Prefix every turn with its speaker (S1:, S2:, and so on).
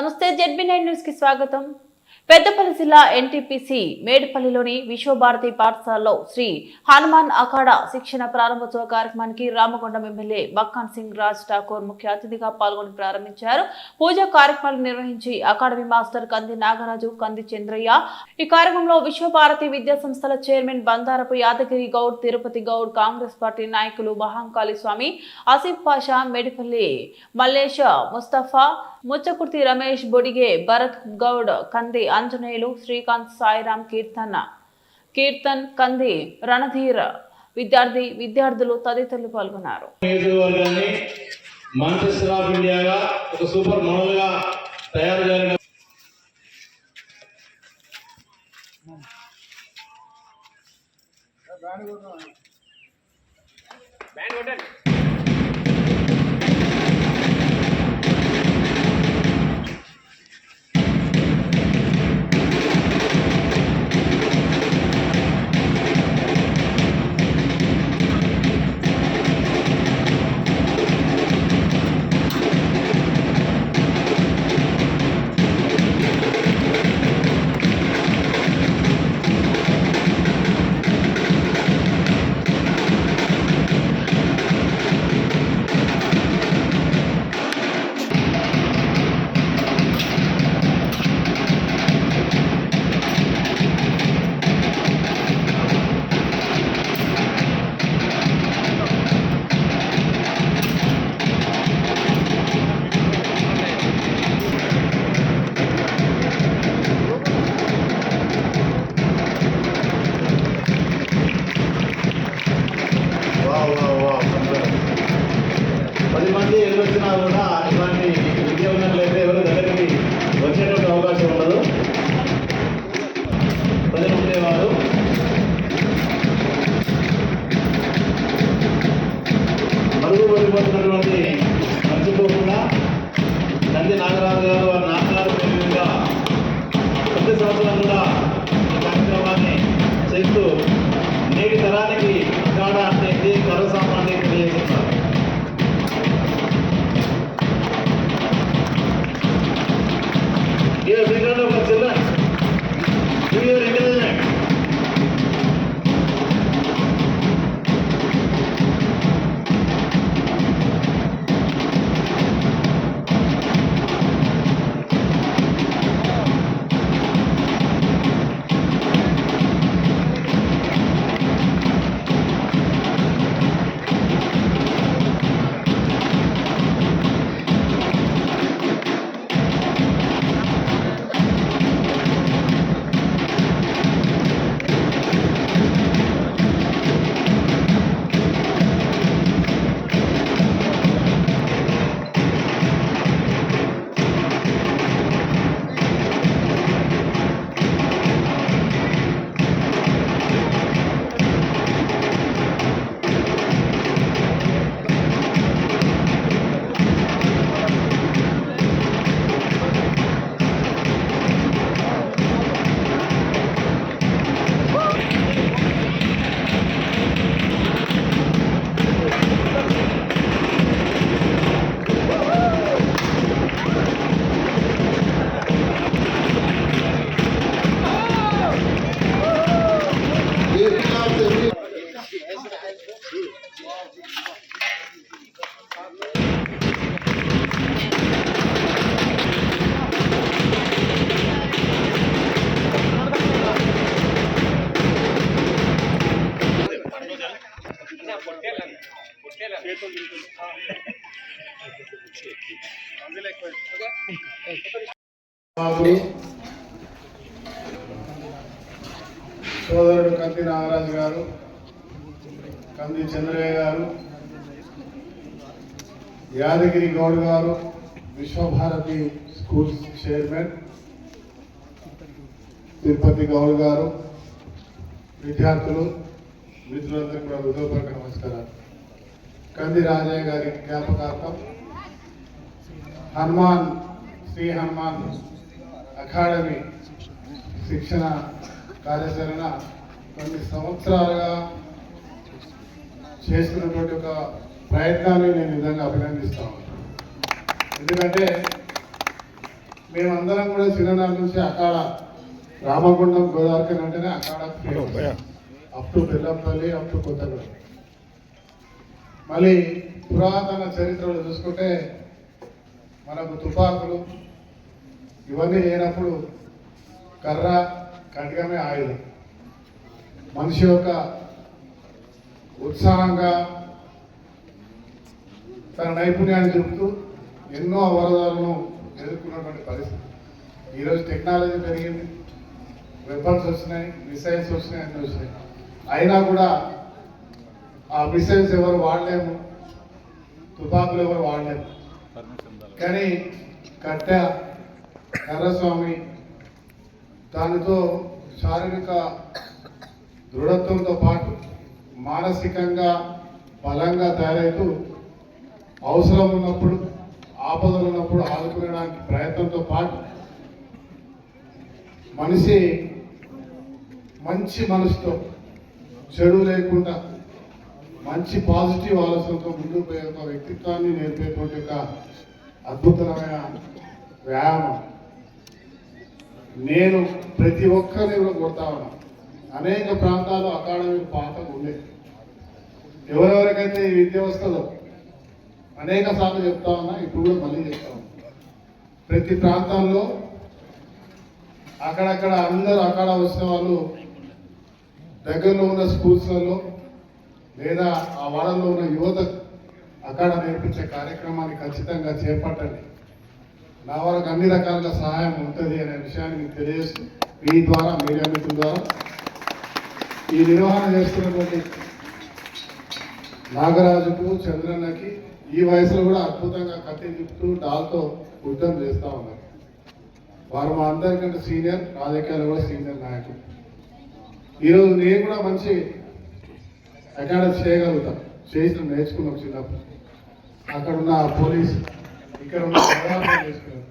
S1: నమస్తే ZB nine న్యూస్కి స్వాగతం. పెద్దపల్లి జిల్లా ఎన్టీపీసీ మేడిపల్లిలోని విశ్వభారతి పాఠశాలలో శ్రీ హనుమాన్ అఖాడా శిక్షణ ప్రారంభోత్సవ కార్యక్రమానికి రామకొండం ఎమ్మెల్యే మక్కాన్ సింగ్ రాజ్ ఠాకూర్ ముఖ్య అతిథిగా పాల్గొని ప్రారంభించారు. పూజా కార్యక్రమాలు నిర్వహించి అకాడమీ మాస్టర్ కంది నాగరాజు కంది చంద్రయ్య ఈ కార్యక్రమంలో విశ్వభారతి విద్యా సంస్థల చైర్మన్ బందారపు యాదగిరి గౌడ్ తిరుపతి గౌడ్ కాంగ్రెస్ పార్టీ నాయకులు మహాంకాళి స్వామి ఆసిఫ్ పాషా మేడిపల్లి మల్లేష ముస్తఫా ముచ్చకుర్తి రమేష్ బొడిగే భరత్ గౌడ్ కంది ఆంజనేయులు శ్రీకాంత్ సాయిరాం కీర్తన కీర్తన్ కంది రణధీర్ విద్యార్థి విద్యార్థులు తదితరులు పాల్గొన్నారు.
S2: నియోజకవర్గాన్ని మాంచెస్టర్ ఆఫ్ ఇండియాగా ఒక సూపర్ మోడల్ మర్చిపోతున్నటువంటి మర్చిపోకుండా నంది నాగరాజు గారు
S3: సోదరుడు కంది నాగరాజు గారు కంది చంద్రయ్య గారు యాదగిరి గౌడ్ గారు విశ్వభారతి స్కూల్ చైర్మన్ తిరుపతి గౌడ్ గారు విద్యార్థులు మిత్రులందరికీ కూడా హృదయపూర్వక నమస్కారాలు. కంది రాజయ్య గారి జ్ఞాపకార్థం హనుమాన్ శ్రీ హనుమాన్ అకాడమీ శిక్షణ కార్యాచరణ కొన్ని సంవత్సరాలుగా చేస్తున్నటువంటి ఒక ప్రయత్నాన్ని నేను విధంగా అభినందిస్తాను ఎందుకంటే మేమందరం కూడా చిన్ననాటి నుంచి అక్కడ రామగుండం గోదావరి అంటేనే అక్కడ up to Bellampalli up to Kothagudem మళ్ళీ పురాతన చరిత్రలో చూసుకుంటే మనకు తుపాకులు ఇవన్నీ లేనప్పుడు కర్ర ఖడ్గమే ఆయుధం. మనిషి యొక్క ఉత్సాహంగా తన నైపుణ్యాన్ని చెబుతూ ఎన్నో అవరోధాలను ఎదుర్కొన్నటువంటి పరిస్థితి. ఈరోజు టెక్నాలజీ పెరిగింది వెపన్స్ వచ్చినాయి మిసైల్స్ వచ్చినాయి అన్నీ వచ్చినాయి అయినా కూడా ఆ మిసైల్స్ ఎవరు వాడలేము తుపాకులు ఎవరు వాడలేము. కానీ కట్ట ఎర్రస్వామి దానితో శారీరక దృఢత్వంతో పాటు మానసికంగా బలంగా తయారవుతూ అవసరం ఉన్నప్పుడు ఆపదలు ఉన్నప్పుడు ఆదుకునేడానికి ప్రయత్నంతో పాటు మనిషి మంచి మనసుతో చెడు లేకుండా మంచి పాజిటివ్ ఆలోచనతో ముందుకు పోయే ఒక వ్యక్తిత్వాన్ని నేర్పేటువంటి ఒక అద్భుతమైన వ్యాయామం. నేను ప్రతి ఒక్కరిని కూడా కొడతా ఉన్నా. అనేక ప్రాంతాల్లో అకాడమీ పాత ఉండే. ఎవరెవరికైతే ఈ విద్య వస్తుందో అనేక సార్లు చెప్తా ఉన్నా ఇప్పుడు కూడా మళ్ళీ చెప్తా ఉన్నా. ప్రతి ప్రాంతంలో అక్కడక్కడ అందరూ అక్కడ వచ్చిన వాళ్ళు దగ్గరలో ఉన్న స్కూల్స్లలో లేదా ఆ వాడల్లో ఉన్న యువత అక్కడ నేర్పించే కార్యక్రమాన్ని ఖచ్చితంగా చేపట్టండి. నా వరకు అన్ని రకాలుగా సహాయం ఉంటుంది అనే విషయాన్ని మీకు తెలియజేస్తూ మీ ద్వారా మీడియా మిత్రుల ద్వారా ఈ నిర్వహణ చేస్తున్నటువంటి నాగరాజుకు చంద్రన్నకి ఈ వయసులో కూడా అద్భుతంగా కత్తి తిప్పుతూ డాల్తో యుద్ధం చేస్తూ ఉన్నారు. వారు మా అందరికంటే సీనియర్ రాజకీయాలు కూడా సీనియర్ నాయకులు. ఈరోజు నేను కూడా మంచి అకాడమీ చేయగలుగుతాం. చేసిన నేర్చుకున్నాం చిన్నప్పుడు. అక్కడ ఉన్న పోలీస్ ఇక్కడ ఉన్న పదార్థాలు నేర్చుకున్నాం